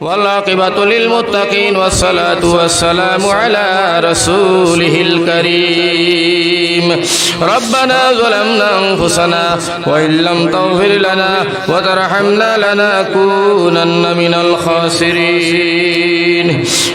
والعاقبة للمتقين والصلاة والسلام على رسوله الكريم ربنا ظلمنا أنفسنا وإن لم تغفر لنا وترحمنا لنكونن من الخاسرين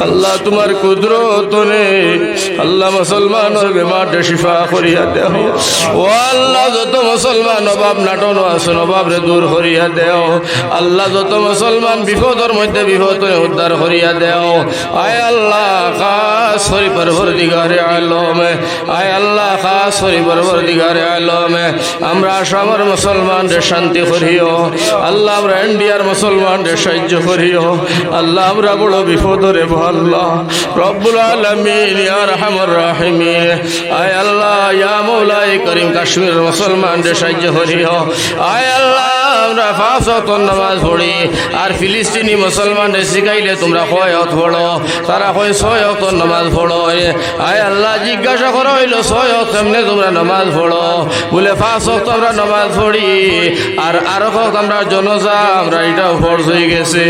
আল্লাহ তোমার কুদরত আল্লাহ মুসলমানের বেমারটা শিফা করিয়া দেও। ও আল্লাহ, যত মুসলমান অভাব নাটন আছে অভাব রে দূর করিয়া দেও। আল্লাহ, যত মুসলমান বিপদর মধ্যে বিপদ উদ্ধার করিয়া দেও। আয় আল্লাহ, খাস হরি পরবর দিগারে আলমে। আয় আল্লাহ, খাস হরি পরবর দিগারে আলমে। আমরা আসামের মুসলমানদের শান্তি করিও। আল্লাহ, আমরা ইন্ডিয়ার মুসলমানদের সাহায্য করিও। আল্লাহ, আমরা বড় বিপদরে আল্লাহ, রব্বুল আলমিন, ইয়া রাহমার রাহিমিন। আয় আল্লাহ, ইয়া মৌলাই করিম কাশ্মীর মুসলমানদের সাহায্য করিও। আয় আল্লাহ আমরা পাঁচ ওয়াক্ত নামাজ পড়ি। আর ফিলিস্তিনি মুসলমানদের শিখাইলে তোমরা কয় অত পড়ো? তারা কয় ছয় অক্ত নামাজ পড়ো আয় আল্লাহ, জিজ্ঞাসা করো, হইল ছয় এমনি তোমরা নামাজ পড়ো? বলে পাঁচ অক্ত আমরা নামাজ পড়ি। আর আরও কত আমরা জনজা, আমরা এটাও ফর্জ হয়ে গেছে।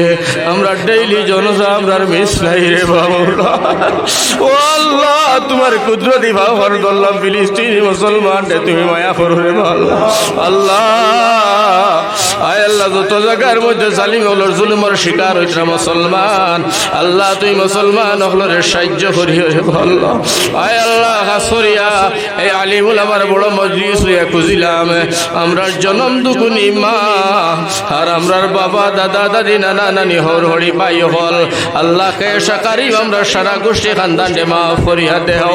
আমরা ডেইলি জনজা আমরা মিস নাই রে বাবা ও আল্লাহ, তোমার কুদরতি ভাব হর করলাম, ফিলিস্তিনি মুসলমান তুমি মায়া করো রে আল্লাহ আল্লাহ আল্লাহ মধ্যে জালিম আল্লাহ আমরার জনম দুগুনি মা, আর আমরার বাবা, দাদা, দাদি, নানা, নানি, হর, হরি পাই হল। আল্লাহ কে সাকারি, আমরা সারা গোষ্ঠী খানদান দে মাফ করিয়া দেও।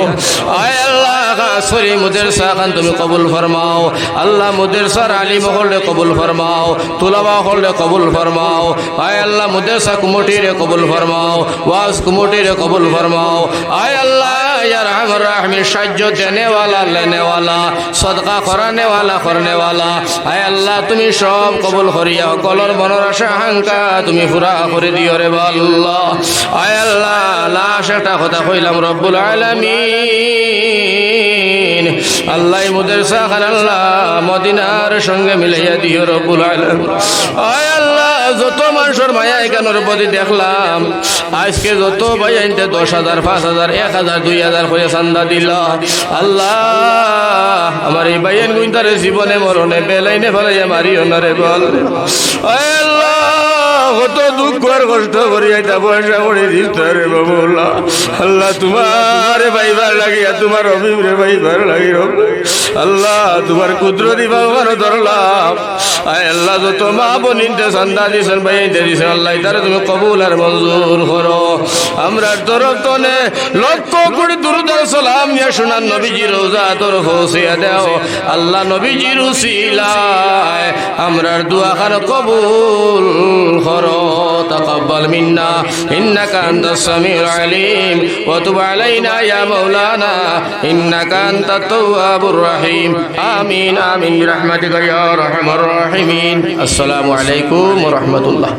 আয় আল্লাহ, হাসরি মুদের সাখান তুমি কবুল ফরমাও। আল্লাহ মুদের সার আলিম হলে কবুল ফরমাও। ফরমাও তুলাবা হলে কবুল ফরমাও। আয় আল্লাহ, মুদেসা কুমটিরে কবুল ফরমাও, ওয়াজ কুমটিরে কবুল ফরমাও। আয় আল্লাহ রাহমের সাহায্য দেনেওয়ালা, লেনেওয়ালা, সদকা করানেওয়ালা, করনেওয়ালা। আয় আল্লাহ, তুমি সব কবুল করিয়া, কলর, মনের আশা তুমি ফুরা করে দিও রে বাল্লাহ। আয় আল্লাহ, লাশ, একটা কথা কইলাম, রব্বুল আলমী আল্লাহ মুদের সাখান আল্লাহ মদিনার সঙ্গে মিলাইয়া দিও আলামিন। আয় আল্লাহ, যত মানুষের মায়া এখানোর প্রতি দেখলাম, আজকে যত ভাই আনতে দশ হাজার, পাঁচ হাজার, এক হাজার, দুই হাজার করে চান্দা দিল। আল্লাহ, আমার এই বাইন গুইন্তারে জীবনে মরণে বেলাইনে ফেলাইয়া মারিও না বল। আল্লাহ কত দুঃখ আর কষ্ট করি এটা পয়সা করে দিতে রে আল্লাহ তোমার পাইবার লাগিয়া, তোমার অভিমরে পাইবার লাগি আল্লাহ তোমার কুদরতি বাবার ধরলাম। আয় আল্লাহ তো মা বনিতে সন্ধ্যা দিছেন, ভাই দিছেন আল্লাহ তারা তুমি কবুল আর মঞ্জুর করো। আমরা তরফ তনে লক্ষ কোটি দুরুদার সালাম নিয়ে শোনান নবীজি রোজা তোর হোসিয়া দেও আল্লাহ নবীজির উসিলায় আমরার দোয়া খান কবুল করো تقبل منا إنك أنت السميع العليم وتب علينا يا مولانا إنك أنت التواب الرحيم آمين آمين برحمتك يا أرحم الراحمين السلام عليكم ورحمة الله